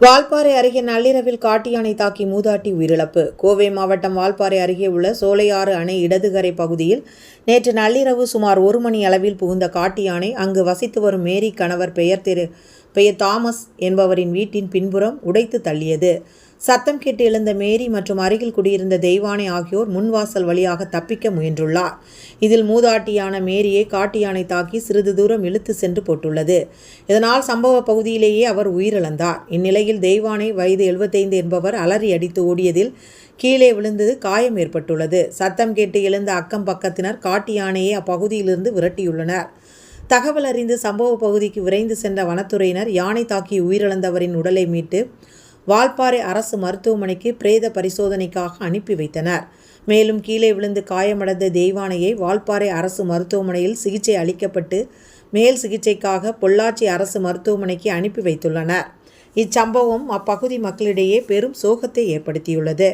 வால்பாறை அருகே நள்ளிரவில் காட்டு யானை தாக்கி மூதாட்டி உயிரிழப்பு. கோவை மாவட்டம் வால்பாறை அருகே உள்ள சோலையாறு அணை இடதுகரை பகுதியில் நேற்று நள்ளிரவு சுமார் ஒரு மணி அளவில் புகுந்த காட்டு யானை அங்கு வசித்து வரும் மேரி கணவர் பெயர் திரு பெயர் தாமஸ் என்பவரின் வீட்டின் பின்புறம் உடைத்து தள்ளியது. சத்தம் கேட்டு எழுந்த மேரி மற்றும் அருகில் குடியிருந்த தெய்வானை ஆகியோர் முன்வாசல் வழியாக தப்பிக்க முயன்றுள்ளார். இதில் மூதாட்டியான மேரியை காட்டு யானை தாக்கி சிறிது தூரம் இழுத்து சென்று போட்டுள்ளது. இதனால் சம்பவ பகுதியிலேயே அவர் உயிரிழந்தார். இந்நிலையில் தெய்வானை வயது எழுபத்தைந்து என்பவர் அலறி அடித்து ஓடியதில் கீழே விழுந்தது காயம் ஏற்பட்டுள்ளது. சத்தம் கேட்டு எழுந்த அக்கம் பக்கத்தினர் காட்டு யானையை அப்பகுதியிலிருந்து விரட்டியுள்ளனர். தகவல் அறிந்து சம்பவ பகுதிக்கு விரைந்து சென்ற வனத்துறையினர் யானை தாக்கி உயிரிழந்தவரின் உடலை மீட்டு வால்பாறை அரசு மருத்துவமனைக்கு பிரேத பரிசோதனைக்காக அனுப்பி வைத்தனர். மேலும் கீழே விழுந்து காயமடைந்த தெய்வானையை வால்பாறை அரசு மருத்துவமனையில் சிகிச்சை அளிக்கப்பட்டு மேல் சிகிச்சைக்காக பொள்ளாச்சி அரசு மருத்துவமனைக்கு அனுப்பி வைத்துள்ளனர். இச்சம்பவம் அப்பகுதி மக்களிடையே பெரும் சோகத்தை ஏற்படுத்தியுள்ளது.